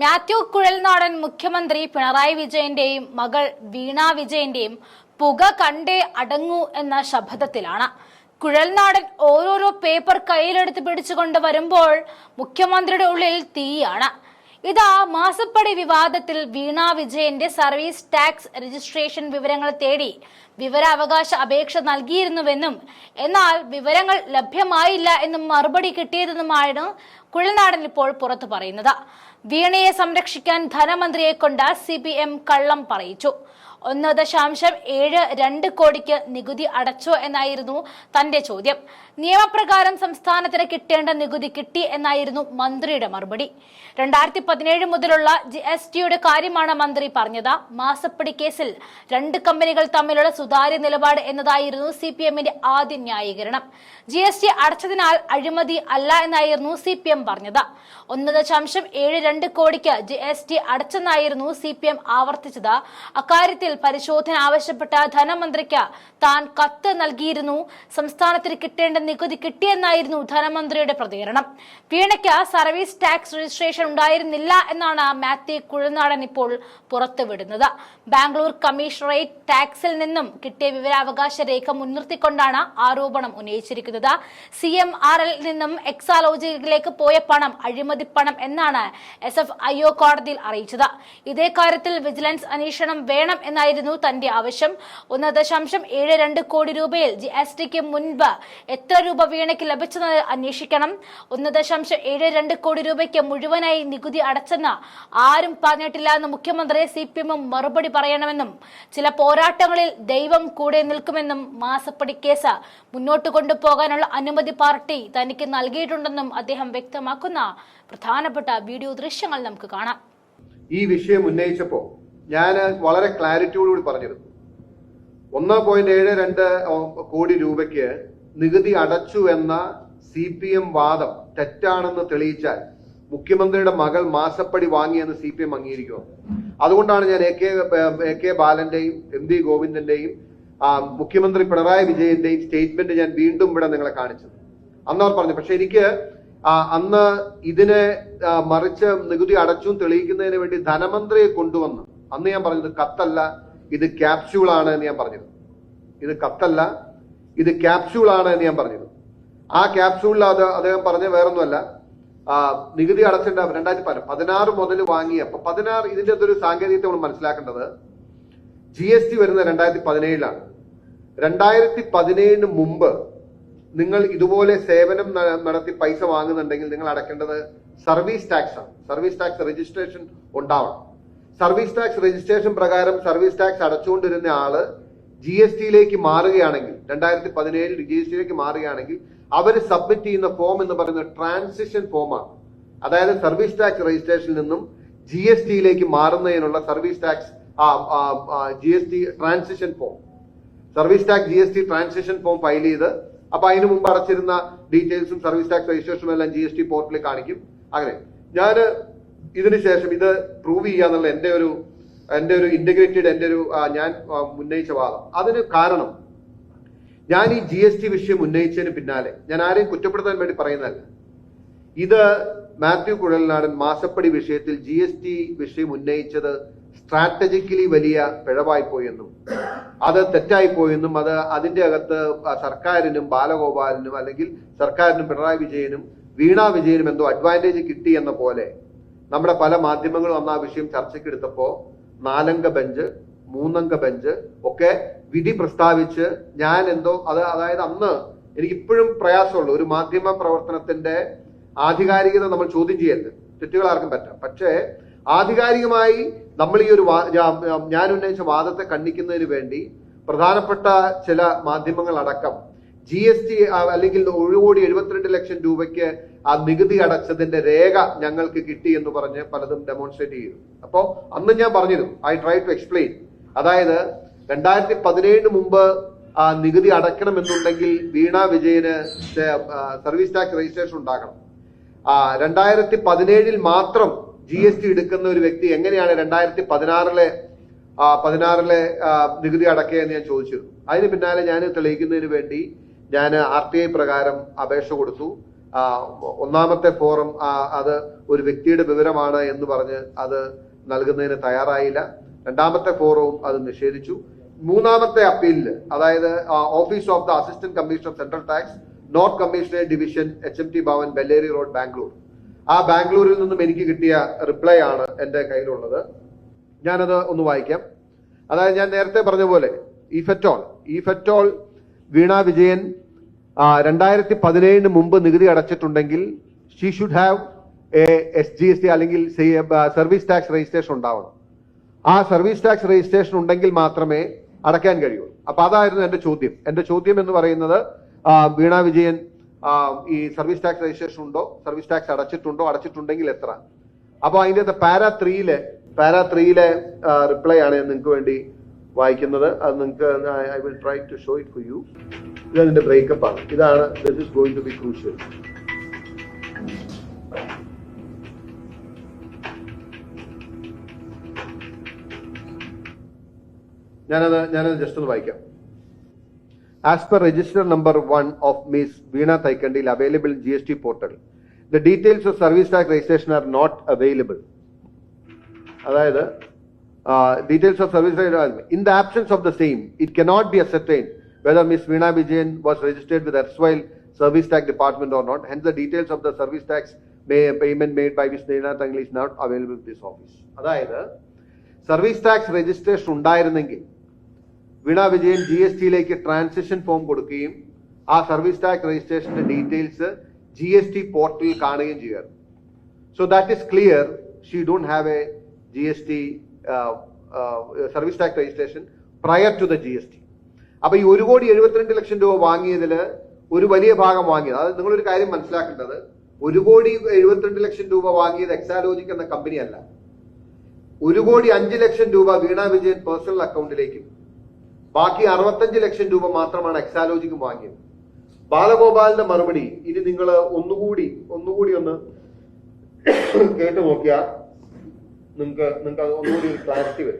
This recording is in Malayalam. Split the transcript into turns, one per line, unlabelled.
മാത്യു കുഴൽനാടൻ മുഖ്യമന്ത്രി പിണറായി വിജയന്റെയും മകൾ വീണ വിജയന്റെയും പുക കണ്ടേ അടങ്ങൂ എന്ന ശബ്ദത്തിലാണ്. കുഴൽനാടൻ ഓരോരോ പേപ്പർ കയ്യിലെടുത്ത് പിടിച്ചുകൊണ്ട് വരുമ്പോൾ മുഖ്യമന്ത്രിയുടെ ഉള്ളിൽ തീയാണ്. ഇതാ മാസപ്പടി വിവാദത്തിൽ വീണ വിജയന്റെ സർവീസ് ടാക്സ് രജിസ്ട്രേഷൻ വിവരങ്ങൾ തേടി വിവരാവകാശ അപേക്ഷ നൽകിയിരുന്നുവെന്നും എന്നാൽ വിവരങ്ങൾ ലഭ്യമായില്ല എന്നും മറുപടി കിട്ടിയതെന്നുമാണ് കുഴൽനാടൻ ഇപ്പോൾ പുറത്തു പറയുന്നത്. വീണയെ സംരക്ഷിക്കാൻ ധനമന്ത്രിയെ കൊണ്ട് സി കള്ളം പറയിച്ചു. ഒന്ന് ദശാംശം ഏഴ് രണ്ട് കോടിക്ക് നികുതി അടച്ചോ എന്നായിരുന്നു തന്റെ ചോദ്യം. നിയമപ്രകാരം സംസ്ഥാനത്തിന് കിട്ടേണ്ട നികുതി കിട്ടി എന്നായിരുന്നു മന്ത്രിയുടെ മറുപടി. രണ്ടായിരത്തി പതിനേഴ് മുതലുള്ള ജി എസ് ടിയുടെ കാര്യമാണ് മന്ത്രി പറഞ്ഞത്. മാസപ്പടി കേസിൽ രണ്ട് കമ്പനികൾ തമ്മിലുള്ള സുതാര്യ നിലപാട് എന്നതായിരുന്നു സി പി എമ്മിന്റെ ആദ്യ ന്യായീകരണം. ജി എസ് ടി അടച്ചതിനാൽ അഴിമതി അല്ല എന്നായിരുന്നു സി പി എം പറഞ്ഞത്. ഒന്ന് ദശാംശം ഏഴ് രണ്ട് കോടിക്ക് ജി എസ് ടി അടച്ചെന്നായിരുന്നു സി പി എം ആവർത്തിച്ചത്. അക്കാര്യത്തിൽ പരിശോധന ആവശ്യപ്പെട്ട ധനമന്ത്രിക്ക് താൻ കത്ത് നൽകിയിരുന്നു. സംസ്ഥാനത്തിന് കിട്ടേണ്ട നികുതി കിട്ടിയെന്നായിരുന്നു ധനമന്ത്രിയുടെ പ്രതികരണം. വീണയ്ക്ക് സർവീസ് ടാക്സ് രജിസ്ട്രേഷൻ ഉണ്ടായിരുന്നില്ല എന്നാണ് മാത്യു കുഴനാടൻ ഇപ്പോൾ പുറത്തുവിടുന്നത്. ബാംഗ്ലൂർ കമ്മീഷണറേറ്റ് ടാക്സിൽ നിന്നും കിട്ടിയ വിവരാവകാശ രേഖ മുൻനിർത്തിക്കൊണ്ടാണ് ആരോപണം ഉന്നയിച്ചിരിക്കുന്നത്. സി എം ആർ എൽ നിന്നും എക്സാലോജിയിലേക്ക് പോയ പണം അഴിമതി പണം എന്നാണ് എസ് എഫ് ഐ ഒ കോടതിയിൽ അറിയിച്ചത്. ഇതേ കാര്യത്തിൽ വിജിലൻസ് അന്വേഷണം വേണം എന്നായിരുന്നു തന്റെ ആവശ്യം. ഒന്ന് ദശാംശം ഏഴ് രണ്ട് കോടി രൂപയിൽ ജി എസ് ടിക്ക് മുൻപ് എത്ര രൂപ വീണയ്ക്ക് ലഭിച്ചെന്ന് അന്വേഷിക്കണം. ഒന്ന് ദശാംശം ഏഴ് രണ്ട് കോടി രൂപയ്ക്ക് മുഴുവനായി നികുതി അടച്ചെന്ന് ആരും പറഞ്ഞിട്ടില്ല എന്ന് മുഖ്യമന്ത്രി സി പി എമ്മും മറുപടി പറയണമെന്നും ചില പോരാട്ടങ്ങളിൽ ദൈവം കൂടെ നിൽക്കുമെന്നും മാസപ്പടി കേസ് മുന്നോട്ട് കൊണ്ടുപോകാനുള്ള അനുമതി പാർട്ടി തനിക്ക് നൽകിയിട്ടുണ്ടെന്നും അദ്ദേഹം വ്യക്തമാക്കുന്ന പ്രധാനപ്പെട്ട വീഡിയോ ദൃശ്യങ്ങൾ നമുക്ക് കാണാം.
ഈ വിഷയം ഉന്നയിച്ചപ്പോൾ ഞാൻ വളരെ ക്ലാരിറ്റിയോടുകൂടി പറഞ്ഞിരുന്നു. ഒന്ന് പോയിന്റ് ഏഴ് രണ്ട് കോടി രൂപയ്ക്ക് നികുതി അടച്ചു എന്ന സി പി എം വാദം തെറ്റാണെന്ന് തെളിയിച്ചാൽ മുഖ്യമന്ത്രിയുടെ മകൾ മാസപ്പടി വാങ്ങിയെന്ന് സി പി എം അംഗീകരിക്കുമോ അതുകൊണ്ടാണ് ഞാൻ എ കെ എ കെ ബാലന്റെയും എം വി ഗോവിന്ദന്റെയും മുഖ്യമന്ത്രി പിണറായി വിജയന്റെയും സ്റ്റേറ്റ്മെന്റ് ഞാൻ വീണ്ടും ഇവിടെ നിങ്ങളെ കാണിച്ചത്. അന്ന് അവർ പറഞ്ഞു പക്ഷെ എനിക്ക് അന്ന് ഇതിനെ മറിച്ച് നികുതി അടച്ചു തെളിയിക്കുന്നതിന് വേണ്ടി ധനമന്ത്രിയെ കൊണ്ടുവന്ന് അന്ന് ഞാൻ പറഞ്ഞത് കത്തല്ല ഇത് ക്യാപ്സ്യൂൾ ആണ് എന്ന് ഞാൻ പറഞ്ഞിരുന്നു. ഇത് കത്തല്ല ഇത് ക്യാപ്സ്യൂൾ ആണ് എന്ന് ഞാൻ പറഞ്ഞിരുന്നു. ആ ക്യാപ്സ്യൂളിൽ അത് അദ്ദേഹം പറഞ്ഞ വേറൊന്നുമല്ല. നികുതി അടച്ചിട്ട് രണ്ടായിരത്തി പതിനാറ്. പതിനാറ് മുതൽ വാങ്ങി അപ്പൊ പതിനാറ് ഇതിന്റെ അകത്തൊരു സാങ്കേതികത നമ്മൾ മനസ്സിലാക്കേണ്ടത് ജി എസ് ടി വരുന്നത് രണ്ടായിരത്തി പതിനേഴിലാണ്. രണ്ടായിരത്തി പതിനേഴിന് മുമ്പ് നിങ്ങൾ ഇതുപോലെ സേവനം നടത്തി പൈസ വാങ്ങുന്നുണ്ടെങ്കിൽ നിങ്ങൾ അടക്കേണ്ടത് സർവീസ് ടാക്സ് ആണ് സർവീസ് ടാക്സ് രജിസ്ട്രേഷൻ ഉണ്ടാവണം. സർവീസ് ടാക്സ് രജിസ്ട്രേഷൻ പ്രകാരം സർവീസ് ടാക്സ് അടച്ചുകൊണ്ടിരുന്ന ആൾ ജി എസ് ടിയിലേക്ക് മാറുകയാണെങ്കിൽ രണ്ടായിരത്തി പതിനേഴിൽ ജി എസ് ടിയിലേക്ക് മാറുകയാണെങ്കിൽ അവർ സബ്മിറ്റ് ചെയ്യുന്ന ഫോം എന്ന് പറയുന്നത് ട്രാൻസിഷൻ ഫോമാണ് അതായത് സർവീസ് ടാക്സ് രജിസ്ട്രേഷനിൽ നിന്നും ജി എസ് ടിയിലേക്ക് മാറുന്നതിനുള്ള service tax G S T transition form service tax G S T transition form file ചെയ്ത് അപ്പൊ അതിന് മുമ്പ് അടച്ചിരുന്ന ഡീറ്റെയിൽസും സർവീസ് ടാക്സ് രജിസ്ട്രേഷനും എല്ലാം ജി എസ് ടി പോർട്ടലിൽ കാണിക്കും. അങ്ങനെ. ഞാൻ ഇതിന് ശേഷം ഇത് പ്രൂവ് ചെയ്യാന്നുള്ള എന്റെ ഒരു എന്റെ ഒരു ഇന്റഗ്രേറ്റഡ് എന്റെ ഒരു ഞാൻ ഉന്നയിച്ച വാദം. അതിന് കാരണം ഞാൻ ഈ ജി എസ് ടി വിഷയം ഉന്നയിച്ചതിന് പിന്നാലെ ഞാൻ ആരെയും കുറ്റപ്പെടുത്താൻ വേണ്ടി പറയുന്നതല്ല. ഇത് മാത്യു കുഴൽനാടൻ മാസപ്പടി വിഷയത്തിൽ ജി എസ് ടി വിഷയം ഉന്നയിച്ചത് സ്ട്രാറ്റജിക്കലി വലിയ പിഴവായിപ്പോയെന്നും അത് തെറ്റായിപ്പോയെന്നും അത് അതിന്റെ അകത്ത് സർക്കാരിനും ബാലഗോപാലിനും അല്ലെങ്കിൽ സർക്കാരിനും പിണറായി വിജയനും വീണ വിജയനും എന്തോ അഡ്വാന്റേജ് കിട്ടി എന്ന പോലെ നമ്മുടെ പല മാധ്യമങ്ങളും അന്ന് ആ വിഷയം ചർച്ചയ്ക്കെടുത്തപ്പോ നാലംഗ ബെഞ്ച് മൂന്നംഗ ബെഞ്ച് ഒക്കെ വിധി പ്രസ്താവിച്ച് ഞാൻ എന്തോ അത് അതായത് അന്ന് എനിക്ക് ഇപ്പോഴും പ്രയാസമുള്ളൂ. ഒരു മാധ്യമ പ്രവർത്തനത്തിന്റെ ആധികാരികത നമ്മൾ ചോദ്യം ചെയ്യരുത്. തെറ്റുകൾ ആർക്കും പറ്റാം. പക്ഷേ ആധികാരികമായി നമ്മൾ ഈ ഒരു ഞാൻ ഉന്നയിച്ച വാദത്തെ കണ്ണിക്കുന്നതിന് വേണ്ടി പ്രധാനപ്പെട്ട ചില മാധ്യമങ്ങൾ അടക്കം ജി എസ് ടി അല്ലെങ്കിൽ ഒരു കോടി എഴുപത്തിരണ്ട് ലക്ഷം രൂപയ്ക്ക് ആ നികുതി അടച്ചതിന്റെ രേഖ ഞങ്ങൾക്ക് കിട്ടി എന്ന് പറഞ്ഞ് പലതും ഡെമോൺസ്ട്രേറ്റ് ചെയ്തു. അപ്പോ അന്ന് ഞാൻ പറഞ്ഞിരുന്നു ഐ ട്രൈ ടു എക്സ്പ്ലെയിൻ അതായത് രണ്ടായിരത്തി പതിനേഴിന് മുമ്പ് ആ നികുതി അടയ്ക്കണമെന്നുണ്ടെങ്കിൽ വീണ വിജയന് സർവീസ് ടാക്സ് രജിസ്ട്രേഷൻ ഉണ്ടാക്കണം ആ രണ്ടായിരത്തി പതിനേഴിൽ മാത്രം ജി എസ് ടി എടുക്കുന്ന ഒരു വ്യക്തി എങ്ങനെയാണ് രണ്ടായിരത്തി പതിനാറിലെ പതിനാറിലെ നികുതി അടക്കുക എന്ന് ഞാൻ ചോദിച്ചിരുന്നു. അതിന് പിന്നാലെ ഞാൻ തെളിയിക്കുന്നതിന് വേണ്ടി ഞാൻ ആർ ടി ഐ പ്രകാരം അപേക്ഷ കൊടുത്തു. ഒന്നാമത്തെ ഫോറം അത് ഒരു വ്യക്തിയുടെ വിവരമാണ് എന്ന് പറഞ്ഞ് അത് നൽകുന്നതിന് തയ്യാറായില്ല. രണ്ടാമത്തെ ഫോറവും അത് നിഷേധിച്ചു. മൂന്നാമത്തെ അപ്പീലിൽ അതായത് office of the assistant commissioner central tax north commissioner division H M T Bhavan Bellary road Bangalore. ആ ബാംഗ്ലൂരിൽ നിന്നും എനിക്ക് കിട്ടിയ റിപ്ലൈ ആണ് എന്റെ കയ്യിലുള്ളത്. ഞാനത് ഒന്ന് വായിക്കാം. അതായത് ഞാൻ നേരത്തെ പറഞ്ഞ പോലെ ഇഫറ്റോൾ ഈഫറ്റോൾ വീണ വിജയൻ രണ്ടായിരത്തി പതിനേഴിന് മുമ്പ് നികുതി അടച്ചിട്ടുണ്ടെങ്കിൽ she should have a S G S T അല്ലെങ്കിൽ സർവീസ് ടാക്സ് രജിസ്ട്രേഷൻ ഉണ്ടാവണം. ആ സർവീസ് ടാക്സ് രജിസ്ട്രേഷൻ ഉണ്ടെങ്കിൽ മാത്രമേ അടയ്ക്കാൻ കഴിയുള്ളൂ. അപ്പൊ അതായിരുന്നു എന്റെ ചോദ്യം. എന്റെ ചോദ്യം എന്ന് പറയുന്നത് വീണ വിജയൻ ഈ സർവീസ് ടാക്സ് രജിസ്ട്രേഷൻ ഉണ്ടോ? സർവീസ് ടാക്സ് അടച്ചിട്ടുണ്ടോ? അടച്ചിട്ടുണ്ടെങ്കിൽ എത്ര? അപ്പൊ അതിന്റെ പാരാ ത്രീയിലെ പാരാ ത്രീയിലെ റിപ്ലൈ ആണ് നിങ്ങൾക്ക് വേണ്ടി വായിക്കുന്നത് അത് നിങ്ങൾക്ക് I will try to show it for you. ഇത് അതിന്റെ ബ്രേക്കപ്പ് ആണ്. ഇതാണ് this is going to be crucial ഞാനത് ഞാനത് ജസ്റ്റ് ഒന്ന് വായിക്കാം. As per register number one of miss Veena Thaikandiyil available G S T portal the details of service tax registration are not available അതായത് details of service in the absence of the same it cannot be ascertain whether miss Veena Vijayan was registered with erstwhile service tax department or not hence the details of the service tax payment made by miss Veena Thangal is not available this office അതായത് സർവീസ് ടാക്സ് രജിസ്ട്രേഷൻ ഉണ്ടായിരുന്നെങ്കിൽ Veena Vijayan G S ടിയിലേക്ക് transition form കൊടുക്കുകയും ആ സർവീസ് ടാക്സ് രജിസ്ട്രേഷന്റെ ഡീറ്റെയിൽസ് ജി എസ് ടി പോർട്ടലിൽ കാണുകയും ചെയ്യാറ് so that is clear she don't have a G S T service tax registration prior to the G S T അപ്പൊ ഈ ഒരു കോടി എഴുപത്തിരണ്ട് ലക്ഷം രൂപ വാങ്ങിയതിൽ ഒരു വലിയ ഭാഗം വാങ്ങിയത്. അത് നിങ്ങളൊരു കാര്യം മനസ്സിലാക്കേണ്ടത്. ഒരു കോടി എഴുപത്തിരണ്ട് ലക്ഷം രൂപ വാങ്ങിയത് എക്സാലോജിക് എന്ന കമ്പനി അല്ല ഒരു കോടി അഞ്ച് ലക്ഷം രൂപ വീണ വിജയൻ പേഴ്സണൽ അക്കൗണ്ടിലേക്കും ബാക്കി അറുപത്തഞ്ച് ലക്ഷം രൂപ മാത്രമാണ് എക്സാലോജിക്ക് വാങ്ങിയത്. ബാലഗോപാലിന്റെ മറുപടി ഇനി നിങ്ങൾ ഒന്നുകൂടി ഒന്നുകൂടി ഒന്ന് കേട്ടു നോക്കിയാൽ നിങ്ങൾക്ക് നിങ്ങൾക്ക് അത് ഒന്നുകൂടി ഒരു ക്ലാരിറ്റി വരും.